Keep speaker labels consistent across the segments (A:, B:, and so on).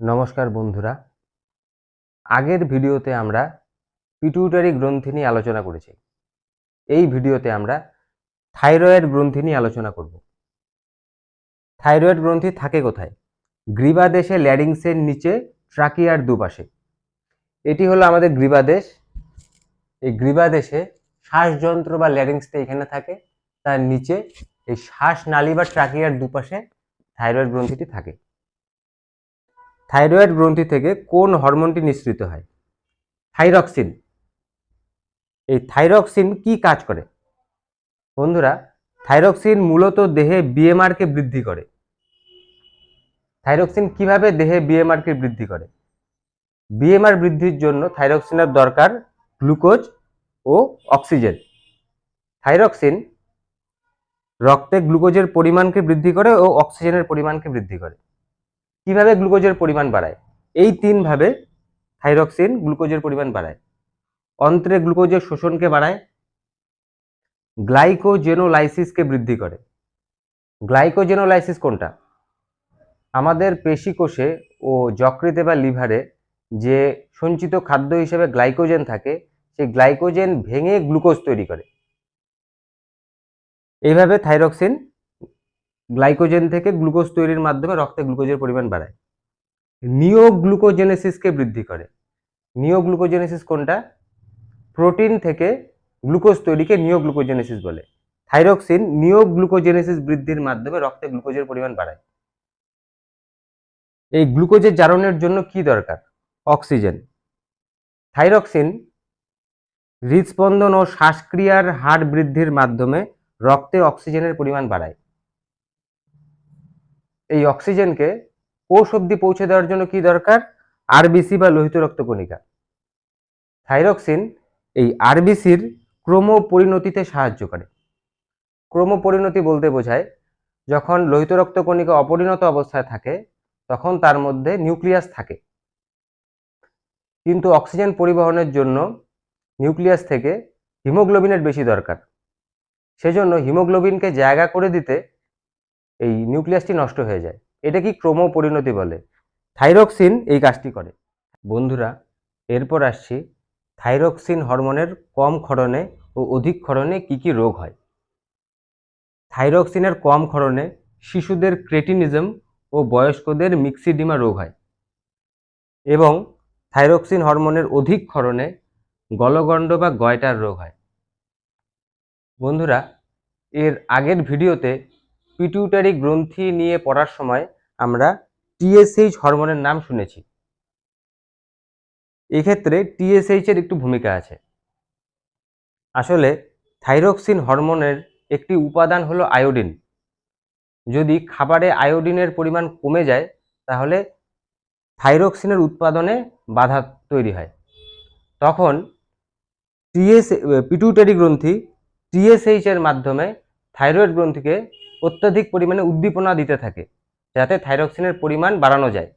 A: নমস্কার বন্ধুরা। আগের ভিডিওতে আমরা পিটুইটারি গ্রন্থি নিয়ে আলোচনা করেছি। এই ভিডিওতে আমরা থাইরয়েড গ্রন্থি নিয়ে আলোচনা করব। থাইরয়েড গ্রন্থি থাকে কোথায়? গ্রীবাদেশে ল্যারিংসের নিচে ট্রাকিয়ার দুপাশে। এটি হলো আমাদের গ্রীবাদেশ এই গ্রীবাদেশে শ্বাসযন্ত্র বা ল্যারিংসটা এখানে থাকে। তার নিচে এই শ্বাসনালী বা ট্রাকিয়ার দুপাশে থাইরয়েড গ্রন্থিটি থাকে। থাইরয়েড গ্রন্থি থেকে কোন হরমোনটি নিঃসৃত হয়? থাইরক্সিন। এই থাইরক্সিন কি কাজ করে? বন্ধুরা, থাইরক্সিন মূলত দেহে বিএমআরকে বৃদ্ধি করে। থাইরক্সিন কীভাবে দেহে বিএমআরকে বৃদ্ধি করে? বিএমআর বৃদ্ধির জন্য থাইরক্সিনের দরকার গ্লুকোজ ও অক্সিজেন। থাইরক্সিন রক্তে গ্লুকোজের পরিমাণকে বৃদ্ধি করে ও অক্সিজেনের পরিমাণকে বৃদ্ধি করে। কীভাবে গ্লুকোজের পরিমাণ বাড়ায়? এই তিনভাবে থাইরক্সিন গ্লুকোজের পরিমাণ বাড়ায়। অন্ত্রে গ্লুকোজের শোষণকে বাড়ায়। গ্লাইকোজেনোলাইসিসকে বৃদ্ধি করে। গ্লাইকোজেনোলাইসিস কোনটা? আমাদের পেশিকোষে ও যকৃতে বা লিভারে যে সঞ্চিত খাদ্য হিসেবে গ্লাইকোজেন থাকে, সেই গ্লাইকোজেন ভেঙে গ্লুকোজ তৈরি করে। এইভাবে থাইরক্সিন গ্লাইকোজেন থেকে গ্লুকোজ তৈরির মাধ্যমে রক্তে গ্লুকোজের পরিমাণ বাড়ায়। নিওগ্লুকোজেনেসিসকে বৃদ্ধি করে। নিওগ্লুকোজেনেসিস কোনটা? প্রোটিন থেকে গ্লুকোজ তৈরিকে নিওগ্লুকোজেনেসিস বলে। থাইরক্সিন নিওগ্লুকোজেনেসিস বৃদ্ধির মাধ্যমে রক্তে গ্লুকোজের পরিমাণ বাড়ায়। এই গ্লুকোজের জারণের জন্য কি দরকার? অক্সিজেন। থাইরক্সিন হৃদস্পন্দন ও শ্বাসক্রিয়ার হার বৃদ্ধির মাধ্যমে রক্তে অক্সিজেনের পরিমাণ বাড়ায়। এই অক্সিজেনকে কোষ অব্দি পৌঁছে দেওয়ার জন্য কি দরকার? আরবিসি বা লোহিত রক্তকণিকা থাইরক্সিন এই আরবিসির ক্রম পরিণতিতে সাহায্য করে। ক্রম পরিণতি বলতে বোঝায় যখন লোহিত রক্তকণিকা অপরিণত অবস্থায় থাকে, তখন তার মধ্যে নিউক্লিয়াস থাকে। কিন্তু অক্সিজেন পরিবহনের জন্য নিউক্লিয়াস থেকে হিমোগ্লোবিনের বেশি দরকার। সেজন্য হিমোগ্লোবিনকে জায়গা করে দিতে এই নিউক্লিয়াসটি নষ্ট হয়ে যায়। এটা কি ক্রম পরিণতি বলে? থাইরক্সিন এই কাজটি করে। বন্ধুরা, এরপর আসছি থাইরক্সিন হরমোনের কম ক্ষরণে ও অধিক ক্ষরণে কি কি রোগ হয়। থাইরক্সিনের কম ক্ষরণে শিশুদের ক্রেটিনিজম ও বয়স্কদের মিক্সিডিমা রোগ হয় এবং থাইরক্সিন হরমোনের অধিক ক্ষরণে গলগণ্ড বা গয়টার রোগ হয়। বন্ধুরা, এর আগের ভিডিওতে পিটুইটারি গ্রন্থি নিয়ে পড়ার সময় আমরা টিএসএইচ হরমোনের নাম শুনেছি। এক্ষেত্রে টিএসএইচ এর একটু ভূমিকা আছে। আসলে থাইরক্সিন হরমোনের একটি উপাদান হলো আয়োডিন যদি খাবারে আয়োডিনের পরিমাণ কমে যায়, তাহলে থাইরক্সিনের উৎপাদনে বাধা তৈরি হয়। তখন টিএস পিটুইটারি গ্রন্থি টিএসএইচ এর মাধ্যমে থাইরয়েড গ্রন্থিকে অত্যাধিক পরিমাণে উদ্দীপনা দিতে থাকে, যাতে থাইরক্সিনের পরিমাণ বাড়ানো যায়।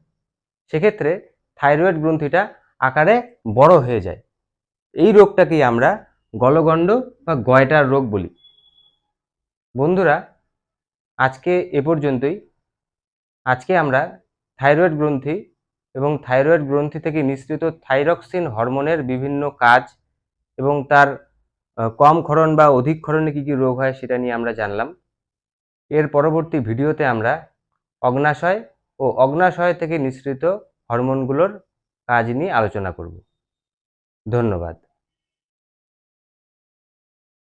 A: সেক্ষেত্রে থাইরয়েড গ্রন্থিটা আকারে বড় হয়ে যায়। এই রোগটাকেই আমরা গলগণ্ড বা গয়টার রোগ বলি। বন্ধুরা, আজকে এ পর্যন্তই। আজকে আমরা থাইরয়েড গ্রন্থি এবং থাইরয়েড গ্রন্থি থেকে নিঃসৃত থাইরক্সিন হরমোনের বিভিন্ন কাজ এবং তার কম ক্ষরণ বা অধিক ক্ষরণে কী কী রোগ হয় সেটা নিয়ে আমরা জানলাম। এর পরবর্তী ভিডিওতে আমরা অগ্নাশয় ও অগ্নাশয় থেকে নিঃসৃত হরমোনগুলোর কাজ নিয়ে আলোচনা করব। ধন্যবাদ।